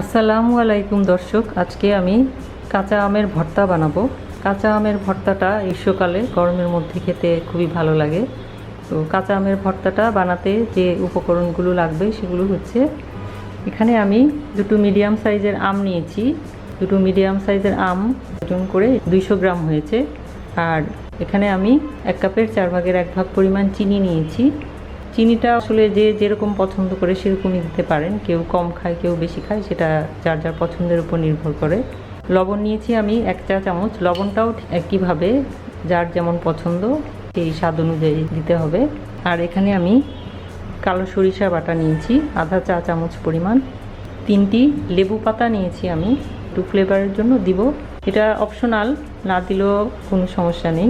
আসসালামু আলাইকুম দর্শক, আজকে আমি কাঁচা আমের ভর্তা বানাবো। কাঁচা আমের ভর্তাটা গ্রীষ্মকালে গরমের মধ্যে খেতে খুবই ভালো লাগে। তো কাঁচা আমের ভর্তাটা বানাতে যে উপকরণগুলো লাগবে সেগুলো হচ্ছে, এখানে আমি দুটো মিডিয়াম সাইজের আম নিয়েছি। দুটো মিডিয়াম সাইজের আম ওজন করে দুইশো গ্রাম হয়েছে। আর এখানে আমি এক কাপের চার ভাগের এক ভাগ পরিমাণ চিনি নিয়েছি। চিনিটা আসলে যে যেরকম পছন্দ করে সেরকমই দিতে পারেন। কেউ কম খায়, কেউ বেশি খায়, সেটা যার যার পছন্দের উপর নির্ভর করে। লবণ নিয়েছি আমি এক চা চামচ। লবণটাও একইভাবে যার যেমন পছন্দ সেই স্বাদ অনুযায়ী দিতে হবে। আর এখানে আমি কালো সরিষা বাটা নিয়েছি, আধা চা চামচ পরিমাণ। তিনটি লেবু পাতা নিয়েছি আমি। একটু ফ্লেভারের জন্য দিব। এটা অপশনাল না দিলেও কোনো সমস্যা নেই।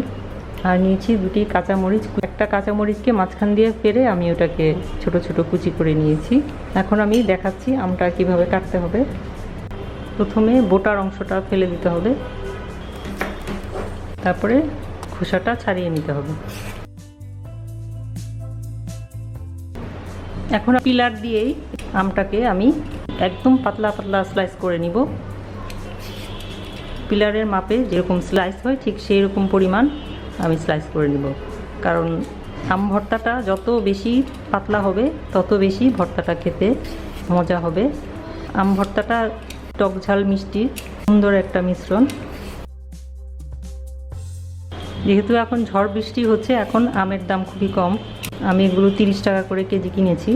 আর নিয়েছি দুটি কাঁচামরিচ। একটা কাঁচামরিচকে মাঝখান দিয়ে ফেরে আমি ওটাকে ছোট ছোট কুচি করে নিয়েছি। এখন আমি দেখাচ্ছি আমটা কীভাবে কাটতে হবে। প্রথমে বোটার অংশটা ফেলে দিতে হবে। তারপরে খোসাটা ছাড়িয়ে নিতে হবে। এখন পিলার দিয়েই আমটাকে আমি একদম পাতলা পাতলা স্লাইস করে নিব। পিলারের মাপে যেরকম স্লাইস হয় ঠিক সেই রকম পরিমাণ আমি স্লাইস করে নিব। কারণ আম ভর্তাটা যত বেশি পাতলা হবে, তত বেশি ভর্তাটা খেতে মজা হবে। আম ভর্তাটা টক ঝাল মিষ্টি, সুন্দর একটা মিশ্রণ। যেহেতু এখন ঝড় বৃষ্টি হচ্ছে, এখন আমের দাম খুবই কম। আমি এগুলো তিরিশ টাকা করে কেজি কিনেছি।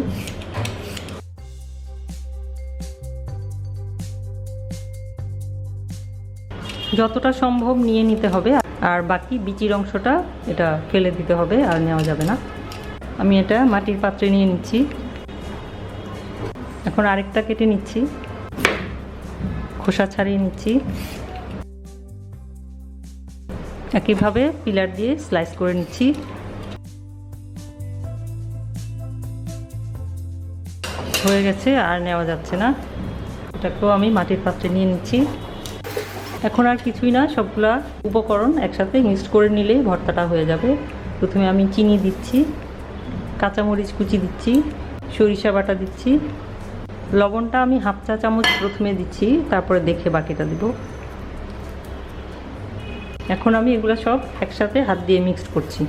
যতটা সম্ভব নিয়ে নিতে হবে। আর বাকি বিচির অংশটা এটা ফেলে দিতে হবে আর নেওয়া যাবে না। আমি এটা মাটির পাত্রে নিয়ে নিচ্ছি। এখন আরেকটা কেটে নিচ্ছি। খোসা ছাড়িয়ে নিচ্ছি। একইভাবে পিলার দিয়ে স্লাইস করে নিচ্ছি। হয়ে গেছে আর নেওয়া যাচ্ছে না। এটাকেও আমি মাটির পাত্রে নিয়ে নিচ্ছি। এখন আর কিছুই না, সবগুলা উপকরণ একসাথে মিক্সড করে নিলেই ভর্তাটা হয়ে যাবে। প্রথমে আমি চিনি দিচ্ছি, কাঁচামরিচ কুচি দিচ্ছি, সরিষা বাটা দিচ্ছি। লবণটা আমি হাফ চা চামচ প্রথমে দিচ্ছি, তারপরে দেখে বাকিটা দিব। এখন আমি এগুলো সব একসাথে হাত দিয়ে মিক্সড করছি।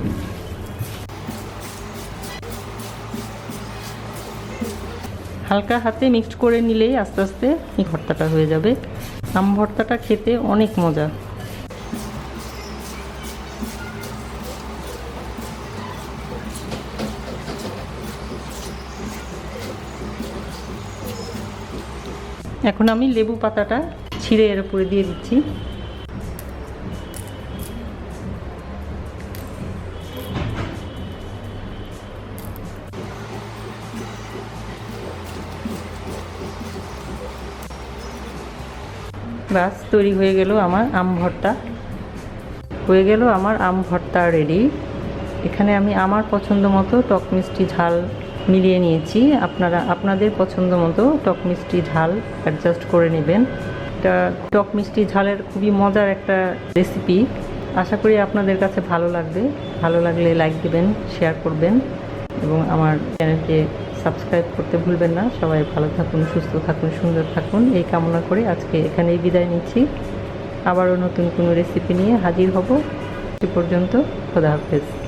হালকা হাতে মিক্সড করে নিলেই আস্তে আস্তে এই ভর্তাটা হয়ে যাবে। আম ভর্তাটা খেতে অনেক মজা। এখন আমি লেবু পাতাটা ছিঁড়ে এর উপরে দিয়ে দিচ্ছি। ব্যাস, তৈরি হয়ে গেল আমার আম ভর্তা। হয়ে গেল আমার আম ভর্তা রেডি এখানে আমি আমার পছন্দ মতো টক মিষ্টি ঝাল মিলিয়ে নিয়েছি। আপনারা, আপনাদের পছন্দ মতো টক মিষ্টি ঝাল অ্যাডজাস্ট করে নেবেন। এটা টক মিষ্টি ঝালের খুবই মজার একটা রেসিপি আশা করি আপনাদের কাছে ভালো লাগবে। ভালো লাগলে লাইক দেবেন শেয়ার করবেন এবং আমার চ্যানেলকে সাবস্ক্রাইব করতে ভুলবেন না। সবাই ভালো থাকুন, সুস্থ থাকুন, সুন্দর থাকুন। এই কামনা করে আজকে এখানেই বিদায় নিচ্ছি। আবারও নতুন কোনো রেসিপি নিয়ে হাজির হব। সে পর্যন্ত খোদা হাফেজ।